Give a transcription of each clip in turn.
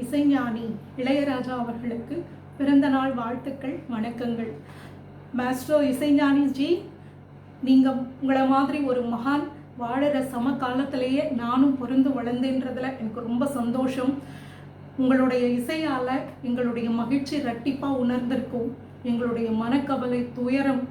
இசைஞானி இளையராஜா அவர்களுக்கு பிறந்த நாள் வாழ்த்துக்கள் வணக்கங்கள். மாஸ்டோ இசைஞானி ஜி நீங்கள் உங்களை மாதிரி ஒரு மகான் வாழற சம காலத்திலேயே நானும் பொருந்து வளர்ந்தேன்றதுல எனக்கு ரொம்ப சந்தோஷம். உங்களுடைய இசையால் எங்களுடைய மகிழ்ச்சி ரட்டிப்பாக உணர்ந்திருக்கும். எங்களுடைய மனக்கவலை துயரம்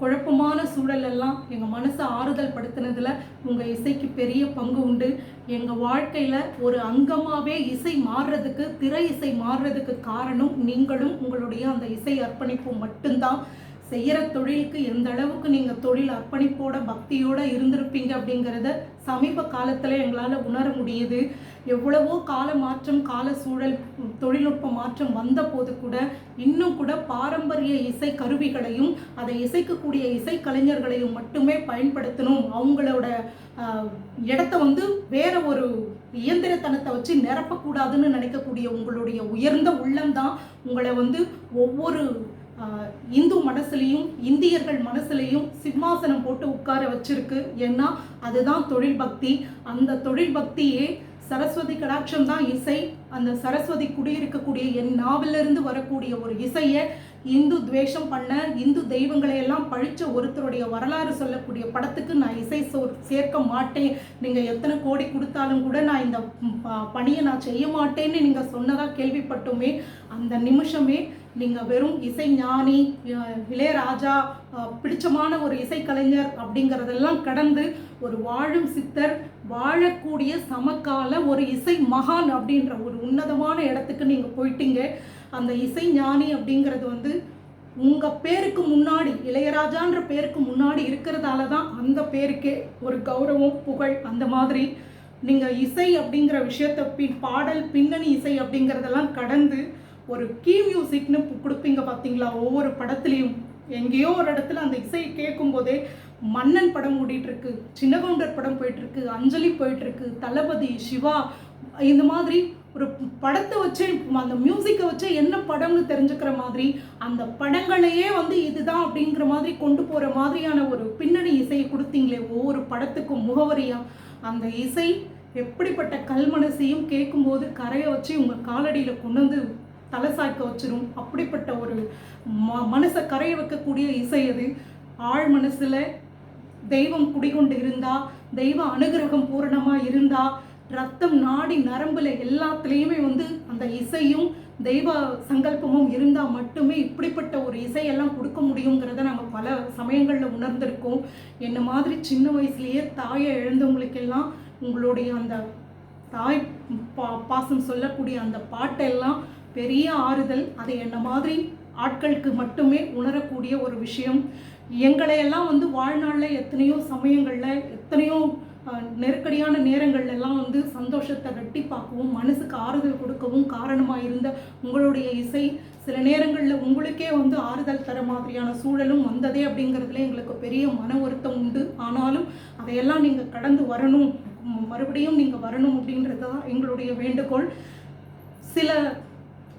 குழப்பமான சூழல் எல்லாம் எங்கள் மனசை ஆறுதல் படுத்தினதில் உங்கள் இசைக்கு பெரிய பங்கு உண்டு. எங்கள் வாழ்க்கையில் ஒரு அங்கமாகவே இசை மாறுறதுக்கு திரை இசை மாறுறதுக்கு காரணம் நீங்களும் உங்களுடைய அந்த இசை அர்ப்பணிப்பு மட்டும்தான். செய்கிற தொழிலுக்கு எந்த அளவுக்கு நீங்கள் தொழில் அர்ப்பணிப்போட பக்தியோட இருந்திருப்பீங்க அப்படிங்கிறத சமீப காலத்தில் எங்களால் உணர முடியுது. எவ்வளவோ கால மாற்றம் கால சூழல் தொழில்நுட்ப மாற்றம் வந்த போது கூட இன்னும் கூட பாரம்பரிய இசை கருவிகளையும் அதை இசைக்கக்கூடிய இசை கலைஞர்களையும் மட்டுமே பயன்படுத்தணும். அவங்களோட இடத்த வந்து வேற ஒரு இயந்திரத்தனத்தை வச்சு நிரப்பக்கூடாதுன்னு நினைக்கக்கூடிய உங்களுடைய உயர்ந்த உள்ளம்தான் உங்களை வந்து ஒவ்வொரு இந்து மனசுலையும் இந்தியர்கள் மனசுலையும் சிம்மாசனம் போட்டு உட்கார வச்சிருக்கு. ஏன்னா அதுதான் தொழில் பக்தி. அந்த தொழில் பக்தியே சரஸ்வதி கடாட்சம் தான் இசை. அந்த சரஸ்வதி குடியிருக்கக்கூடிய என் நாவிலிருந்து வரக்கூடிய ஒரு இசையை இந்து துவேஷம் பண்ண இந்து தெய்வங்களை எல்லாம் பழிச்ச ஒருத்தருடைய வரலாறு சொல்லக்கூடிய படத்துக்கு நான் இசை சோ சேர்க்க மாட்டேன். நீங்கள் எத்தனை கோடி கொடுத்தாலும் கூட நான் இந்த ப- பணியை நான் செய்ய மாட்டேன்னு நீங்கள் சொன்னதாக கேள்விப்பட்டோமே அந்த நிமிஷமே நீங்கள் வெறும் இசை ஞானி இளையராஜா பிடிச்சமான ஒரு இசைக்கலைஞர் அப்படிங்கிறதெல்லாம் கடந்து ஒரு வாழும் சித்தர் வாழக்கூடிய சமகால ஒரு இசை மகான் அப்படின்ற ஒரு உன்னதமான இடத்துக்கு நீங்கள் போயிட்டீங்க. அந்த இசை ஞானி அப்படிங்கிறது வந்து உங்கள் பேருக்கு முன்னாடி இளையராஜான்ற பேருக்கு முன்னாடி இருக்கிறதால தான் அந்த பேருக்கே ஒரு கௌரவம் புகழ் அந்த மாதிரி. நீங்கள் இசை அப்படிங்கிற விஷயத்தை பின் பாடல் பின்னணி இசை அப்படிங்கிறதெல்லாம் கடந்து ஒரு கீ மியூசிக்னு கொடுப்பீங்க பார்த்தீங்களா ஒவ்வொரு படத்துலையும். எங்கேயோ ஒரு இடத்துல அந்த இசையை கேட்கும் போதே மன்னன் படம் ஓடிட்டுருக்கு சின்னகவுண்டர் படம் போயிட்டுருக்கு அஞ்சலி போயிட்டுருக்கு தளபதி சிவா இந்த மாதிரி ஒரு படத்தை வச்சு அந்த மியூசிக்கை வச்சு என்ன படம்னு தெரிஞ்சுக்கிற மாதிரி அந்த படங்களையே வந்து இதுதான் அப்படிங்கிற மாதிரி கொண்டு போகிற மாதிரியான ஒரு பின்னணி இசையை கொடுத்தீங்களே ஒவ்வொரு படத்துக்கும் முகவரியாக அந்த இசை எப்படிப்பட்ட கல்மனசையும் கேட்கும்போது கரையை வச்சு உங்கள் காலடியில் கொண்டு வந்து தலை சாய்க்க வச்சிரும். அப்படிப்பட்ட ஒரு ம மனசை கரைய வைக்கக்கூடிய இசை அது ஆழ் மனசில் தெய்வம் குடிகொண்டு இருந்தா தெய்வ அனுகிரகம் பூரணமாக இருந்தால் ரத்தம் நாடி நரம்புல எல்லாத்துலேயுமே வந்து அந்த இசையும் தெய்வ சங்கல்பமும் இருந்தால் மட்டுமே இப்படிப்பட்ட ஒரு இசையெல்லாம் கொடுக்க முடியுங்கிறத நாங்கள் பல சமயங்களில் உணர்ந்திருக்கோம். என்ன மாதிரி சின்ன வயசுலேயே தாயை இழந்தவங்களுக்கெல்லாம் உங்களுடைய அந்த தாய் பா பாசம் சொல்லக்கூடிய அந்த பாட்டெல்லாம் பெரிய ஆறுதல். அதை என்ன மாதிரி ஆட்களுக்கு மட்டுமே உணரக்கூடிய ஒரு விஷயம். எங்களையெல்லாம் வந்து வாழ்நாளில் எத்தனையோ சமயங்களில் எத்தனையோ நெருக்கடியான நேரங்கள் எல்லாம் வந்து சந்தோஷத்தை ரெட்டிப்பாக்கவும் மனசுக்கு ஆறுதல் கொடுக்கவும் காரணமாக இருந்த உங்களுடைய இசை சில நேரங்களில் உங்களுக்கே வந்து ஆறுதல் தர மாதிரியான சூழலும் வந்ததே அப்படிங்கிறதுல எங்களுக்கு பெரிய மன வருத்தம் உண்டு. ஆனாலும் அதையெல்லாம் நீங்கள் கடந்து வரணும் மறுபடியும் நீங்கள் வரணும் அப்படின்றது தான் எங்களுடைய வேண்டுகோள். சில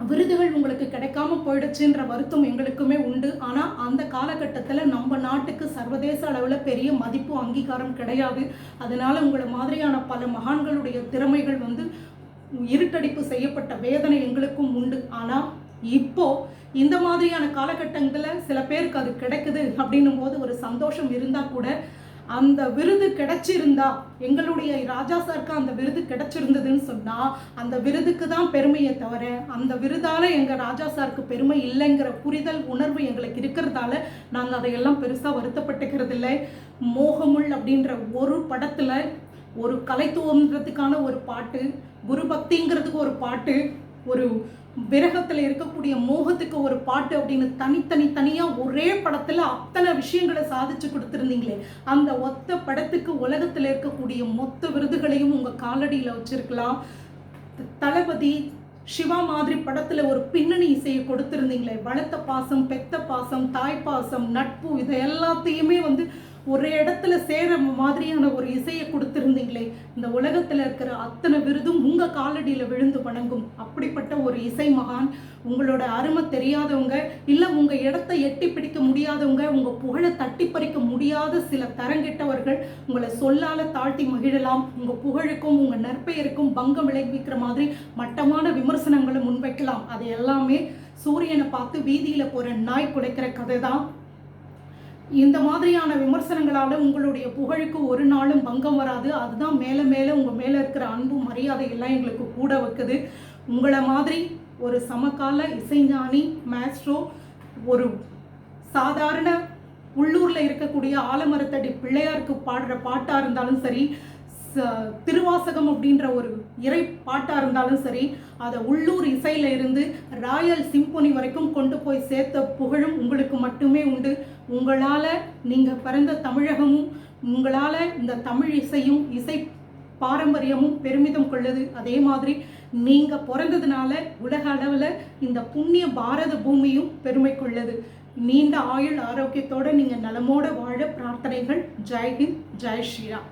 விருதுகள் உங்களுக்கு கிடைக்காம போயிடுச்சுன்ற வருத்தம் எங்களுக்குமே உண்டு. ஆனால் அந்த காலகட்டத்தில் நம்ம நாட்டுக்கு சர்வதேச அளவில் பெரிய மதிப்பு அங்கீகாரம் கிடையாது. அதனால உங்களை மாதிரியான பல மகான்களுடைய திறமைகள் வந்து இருட்டடிப்பு செய்யப்பட்ட வேதனை எங்களுக்கும் உண்டு. ஆனால் இப்போ இந்த மாதிரியான காலகட்டங்களில் சில பேருக்கு அது கிடைக்குது அப்படின்னும் போது ஒரு சந்தோஷம் இருந்தால் கூட அந்த விருது கிடைச்சிருந்தா எங்களுடைய ராஜா சாருக்கு அந்த விருது கிடைச்சிருந்ததுன்னு சொன்னால் அந்த விருதுக்கு தான் பெருமையை தவிர அந்த விருதால் எங்கள் ராஜா சாருக்கு பெருமை இல்லைங்கிற புரிதல் உணர்வு எங்களுக்கு இருக்கிறதால நாங்கள் அதையெல்லாம் பெருசாக வருத்தப்பட்டுக்கிறது இல்லை மோகமுள் அப்படின்ற ஒரு படத்தில் ஒரு கலைத்துவம்ன்றதுக்கான ஒரு பாட்டு குரு பக்திங்கிறதுக்கு ஒரு பாட்டு ஒரு விரகத்தில் இருக்கக்கூடிய மோகத்துக்கு ஒரு பாட்டு அப்படின்னு தனித்தனி தனியாக ஒரே படத்தில் அத்தனை விஷயங்களை சாதிச்சு கொடுத்துருந்தீங்களே. அந்த ஒத்த படத்துக்கு உலகத்தில் இருக்கக்கூடிய மொத்த விருதுகளையும் உங்கள் காலடியில் வச்சுருக்கலாம். தளபதி சிவா மாதிரி படத்தில் ஒரு பின்னணி இசையை கொடுத்துருந்தீங்களே. வளர்த்த பாசம் பெத்த பாசம் தாய் பாசம் நட்பு இதை எல்லாத்தையுமே வந்து ஒரு இடத்துல சேர மாதிரியான ஒரு இசையை கொடுத்துருந்தீங்களே இந்த உலகத்தில் இருக்கிற அத்தனை விருதும் உங்கள் காலடியில் விழுந்து வணங்கும். அப்படிப்பட்ட ஒரு இசை மகான் உங்களோட அருமை தெரியாதவங்க இல்லை உங்கள் இடத்தை எட்டி பிடிக்க முடியாதவங்க உங்கள் புகழை தட்டி பறிக்க முடியாத சில தரங்கெட்டவர்கள் உங்களை சொல்லால தாழ்த்தி மகிழலாம். உங்கள் புகழுக்கும் உங்கள் நற்பெயருக்கும் பங்கம் விளைவிக்கிற மாதிரி மட்டமான விமர்சனங்களை முன்வைக்கலாம். அது எல்லாமே சூரியனை பார்த்து வீதியில் போகிற நாய் குடைக்கிற கதை தான் இந்த மாதிரியான விமர்சனங்களால உங்களுடைய புகழுக்கு ஒரு நாளும் பங்கம் வராது. அதுதான் மேலே மேலே உங்கள் மேலே இருக்கிற அன்பும் மரியாதை எல்லாம் எங்களுக்கு கூட வைக்குது. உங்களை மாதிரி ஒரு சமகால இசைஞானி மேஸ்ட்ரோ ஒரு சாதாரண உள்ளூரில் இருக்கக்கூடிய ஆலமரத்தடி பிள்ளையாருக்கு பாடுற பாட்டாக இருந்தாலும் சரி திருவாசகம் அப்படின்ற ஒரு இறை பாட்டாக இருந்தாலும் சரி அதை உள்ளூர் இசையில இருந்து ராயல் சிம்பொனி வரைக்கும் கொண்டு போய் சேர்த்த புகழும் உங்களுக்கு மட்டுமே உண்டு. உங்களால் நீங்கள் பிறந்த தமிழகமும் உங்களால் இந்த தமிழ் இசையும் இசை பாரம்பரியமும் பெருமிதம் கொள்ளுது. அதே மாதிரி நீங்கள் பிறந்ததுனால உலக அளவில் இந்த புண்ணிய பாரத பூமியும் பெருமை கொள்ளுது. நீண்ட ஆயுள் ஆரோக்கியத்தோடு நீங்கள் நலமோட வாழ பிரார்த்தனைகள். ஜெய்ஹிந்த் ஜெய் ஸ்ரீராம்.